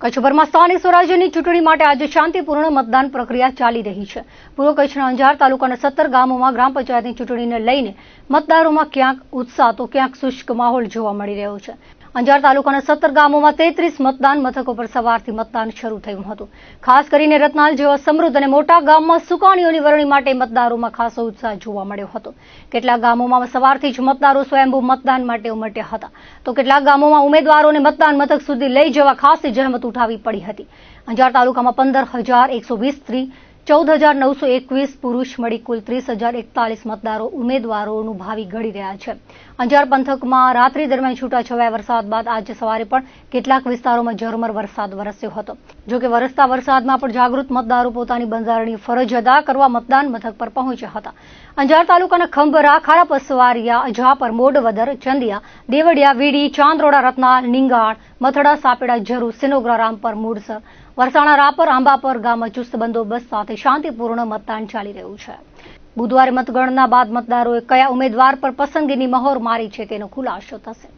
કચ્છભરમાં સ્થાનિક સ્વરાજ્યની ચૂંટણી માટે આજે શાંતિપૂર્ણ મતદાન પ્રક્રિયા ચાલી રહી છે. પૂર્વ કચ્છના અંજાર તાલુકાના સત્તર ગામોમાં ગ્રામ પંચાયતની ચૂંટણીને લઈને મતદારોમાં ક્યાંક ઉત્સાહ તો ક્યાંક શુષ્ક માહોલ જોવા મળી રહ્યો છે. અંજાર તાલુકાના સત્તર ગામોમાં તેત્રીસ મતદાન મથકો પર સવારથી મતદાન શરૂ થયું હતું. ખાસ કરીને રત્નાલ જેવા સમૃદ્ધ અને મોટા ગામમાં સુકાણીઓની વરણી માટે મતદારોમાં ખાસો ઉત્સાહ જોવા મળ્યો હતો. કેટલાક ગામોમાં સવારથી જ મતદારો સ્વયંભૂ મતદાન માટે ઉમટ્યા હતા. તો કેટલાક ગામોમાં ઉમેદવારોને મતદાન મથક સુધી લઈ જવા ખાસી જહેમત ઉઠાવી પડી હતી. અંજાર તાલુકામાં પંદર હજાર એકસો વીસ સ્ત્રી ચૌદ હજાર નવસો એકવીસ પુરુષ મળી કુલ ત્રીસ હજાર એકતાલીસ મતદારો ઉમેદવારોનું ભાવિ ઘડી રહ્યા છે. અંજાર પંથકમાં રાત્રિ દરમિયાન છૂટાછવાયા વરસાદ બાદ આજે સવારે પણ કેટલાક વિસ્તારોમાં ઝરમર વરસાદ વરસ્યો હતો. જોકે વરસતા વરસાદમાં પણ જાગૃત મતદારો પોતાની બંધારણીય ફરજ અદા કરવા મતદાન મથક પર પહોંચ્યા હતા. અંજાર તાલુકાના ખંભરા ખારા પસવારિયા અજાપર, મોડવદર, ચંદિયા, દેવડિયા, વીડી, ચાંદરોડા, રત્નાલ નિંગાળ મથડા, સાપેડા, જરૂર સિનોગ્રા રામપર મૂળસર, વરસાણા, રાપર, આંબાપર, ગામમાં ચુસ્ત બંદોબસ્ત સાથે શાંતિપૂર્ણ મતદાન ચાલી રહ્યું છે. બુધવારે મતગણના બાદ મતદારોએ કયા ઉમેદવાર પર પસંદગીની મહોર મારી છે તેનો ખુલાસો થશે.